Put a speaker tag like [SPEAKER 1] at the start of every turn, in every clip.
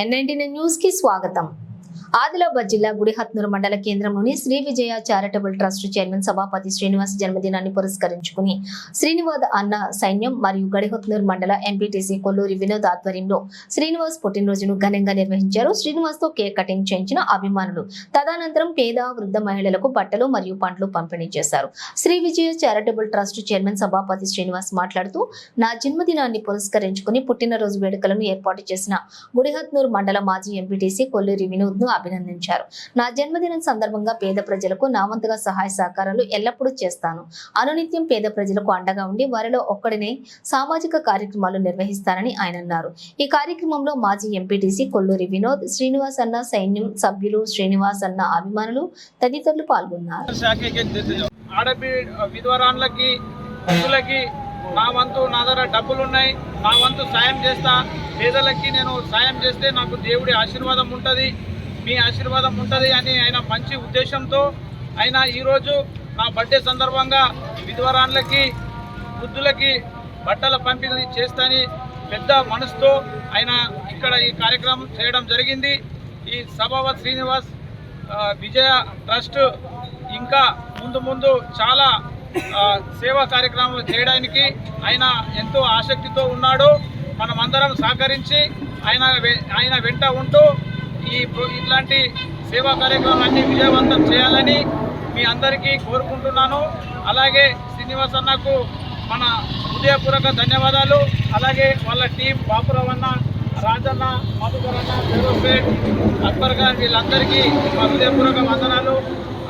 [SPEAKER 1] ఎన్ఎన్టీని న్యూస్కి స్వాగతం. ఆదిలాబాద్ జిల్లా గుడిహత్నూరు మండల కేంద్రంలోని Sri Vijaya charitable trust chairman Sabhapathi Srinivas జన్మదినాన్ని పురస్కరించుకుని శ్రీనివాద్ అన్న సైన్యం మరియు గడిహత్నూరు మండల ఎంపీటీసీ కొల్లూరి వినోద్ ఆధ్వర్యంలో శ్రీనివాస్ పుట్టినరోజును ఘనంగా నిర్వహించారు. శ్రీనివాస్తో కేక్ కటింగ్ చేయించిన అభిమానులు తదనంతరం పేద వృద్ధ మహిళలకు బట్టలు మరియు పండ్లు పంపిణీ చేశారు. Sri Vijaya charitable trust chairman Sabhapathi Srinivas మాట్లాడుతూ నా జన్మదినాన్ని పురస్కరించుకుని పుట్టినరోజు వేడుకలను ఏర్పాటు చేసిన గుడిహత్నూరు మండల మాజీ ఎంపీటీసీ కొల్లూరి వినోద్ను అభినందించారు. నా జన్మదినం సందర్భంగా పేద ప్రజలకు నా వంతుగా సహాయ సహకారాలు ఎల్లప్పుడూ చేస్తాను. అనునిత్యం పేద ప్రజలకు అండగా ఉండి వారిలో ఒక్కడినే సామాజిక కార్యక్రమాలు నిర్వహిస్తానని ఆయన అన్నారు. ఈ కార్యక్రమంలో మాజీ ఎంపీటీసీ కొల్లూరి వినోద్ శ్రీనివాస్ అన్న సైన్యం సభ్యులు శ్రీనివాస్ అన్న అభిమానులు తదితరులు పాల్గొన్నారు.
[SPEAKER 2] విధవరాన్లకి నా వంతు నా దగ్గర డబ్బులు ఉన్నాయి నా వంతు సాయం చేస్తా. పేదలకి నేను సాయం చేస్తే నాకు దేవుడి ఆశీర్వాదం ఉంటుంది. మీ ఆశీర్వాదం ఉంటుంది అని ఆయన మంచి ఉద్దేశంతో ఆయన ఈరోజు నా బర్త్డే సందర్భంగా విధ్వరాన్లకి వృద్ధులకి బట్టల పంపిణీ చేస్తాని పెద్ద మనసుతో ఆయన ఇక్కడ ఈ కార్యక్రమం చేయడం జరిగింది. ఈ సభావత్ శ్రీనివాస్ విజయ ట్రస్ట్ ఇంకా ముందు ముందు చాలా సేవా కార్యక్రమాలు చేయడానికి ఆయన ఎంతో ఆసక్తితో ఉన్నాడు. మనమందరం సహకరించి ఆయన ఆయన వెంట ఉంటూ ఈ ఇట్లాంటి సేవా కార్యక్రమాలన్నీ విజయవంతం చేయాలని మీ అందరికీ కోరుకుంటున్నాను. అలాగే శ్రీనివాస్ అన్నకు మన హృదయపూర్వక ధన్యవాదాలు. అలాగే వాళ్ళ టీం బాపురావు అన్న రాజన్న మధుకర్ అన్న ఫెరోపేట్ అక్బర్ గారు వీళ్ళందరికీ మా హృదయపూర్వక వందనాలు.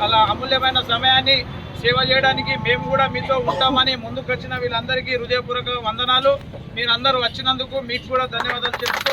[SPEAKER 2] అలా అమూల్యమైన సమయాన్ని సేవ చేయడానికి మేము కూడా మీతో ఉంటామని ముందుకు వచ్చిన వీళ్ళందరికీ హృదయపూర్వక వందనాలు. మీరందరూ వచ్చినందుకు మీకు కూడా ధన్యవాదాలు చెప్తూ